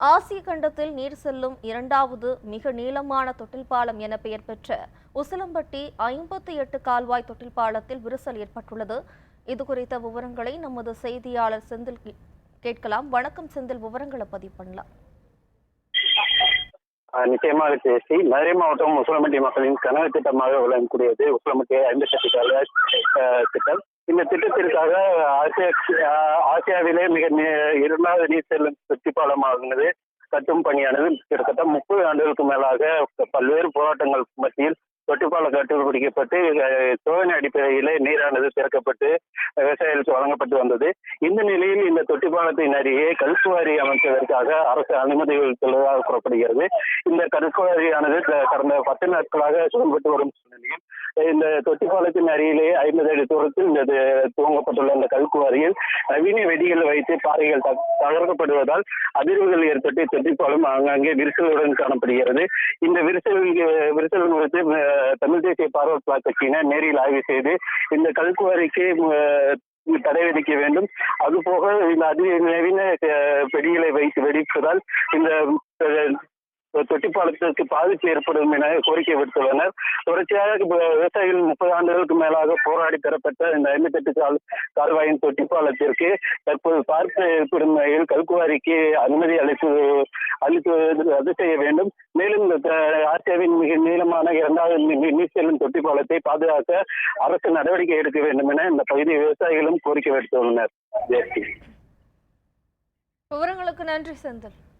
ஆசிய கண்டத்தில் நீர் செல்லும் இரண்டாவது மிக நீளமான தொட்டில் பாலம் என பெயர் பெற்ற உசிலம்பட்டி ஐம்பத்தி எட்டு கால்வாய் தொட்டில் பாலத்தில் விரிசல் ஏற்பட்டுள்ளது. இது குறித்த விவரங்களை நமது செய்தியாளர் செந்தில் கேட்கலாம். வணக்கம் செந்தில். விவரங்களை பதிவு பண்ணலாம். நிச்சயமா இருக்கு பேசி மதுரை மாவட்டம் உசிலம்பட்டி மக்களின் கனவு திட்டமாக விளங்கக்கூடியது உசிலம்பட்டி ஐம்பத்தெட்டு கால்வாய் ஆஹ் திட்டம். இந்த திட்டத்திற்காக ஆசியா ஆஹ் ஆசியாவிலே மிக நீ- இரண்டாவது நீர் செல்லும் சுற்றி பாலமாகுனது கட்டும் பணியானது கிட்டத்தட்ட முப்பது ஆண்டுகளுக்கு மேலாக பல்வேறு போராட்டங்கள் மத்தியில் தொட்டிப்பாலம் கட்டுப்பிடிக்கப்பட்டு சோதனை அடிப்படையிலே நீரானது திறக்கப்பட்டு விவசாயிகளுக்கு வழங்கப்பட்டு வந்தது. இந்த நிலையில் இந்த தொட்டிப்பாலத்தின் அருகே கல்குவாரி அமைப்பதற்காக அரசு அனுமதி அளித்துள்ளதாக கூறப்படுகிறது. இந்த கல்குவாரியானது கடந்த பத்து நாட்களாக செயல்பட்டு வரும் சூழ்நிலையில் இந்த தொட்டிப்பாலத்தின் அருகிலே ஐம்பது அடி தூரத்தில் இந்த துவங்கப்பட்டுள்ள இந்த கல்குவாரியில் நவீன வெடிகள் வைத்து பாறைகள் தகர்க்கப்படுவதால் அதிர்வுகள் ஏற்பட்டு தொட்டிப்பாலம் ஆங்காங்கே விரிசலுடன் காணப்படுகிறது. இந்த விரிசல் விரிசல் குறித்து தமிழ் தேசிய பார்வை கட்சியினர் நேரில் ஆய்வு செய்து இந்த கல்குவாரிக்கு தடை விதிக்க வேண்டும். அதுபோக இந்த அதிநவீன வெடிகளை வைத்து வெடிப்பதால் இந்த தொட்டிப்பாலத்திற்கு பாதிப்பு ஏற்படும் என கோரிக்கை விடுத்துள்ளனர். தொடர்ச்சியாக விவசாயிகள் முப்பது ஆண்டுகளுக்கு மேலாக போராடி பெறப்பட்ட இந்த ஐம்பத்தெட்டு கால் கால்வாயின் தொட்டிப்பாலத்திற்கு தற்போது பார்ப்பு ஏற்படும் வகையில் கல்குவாரிக்கு அனுமதி அளித்து அளித்து ரத்து செய்ய வேண்டும். மேலும் ஆசியாவின் மிக நீளமான இரண்டாவது நீ- நீர் செல்லும் தொட்டிப்பாலத்தை பாதுகாக்க அரசு நடவடிக்கை எடுக்க வேண்டும் என இந்த பகுதி விவசாயிகளும் கோரிக்கை விடுத்துள்ளனர். விவரங்களுக்கு நன்றி செந்தில்.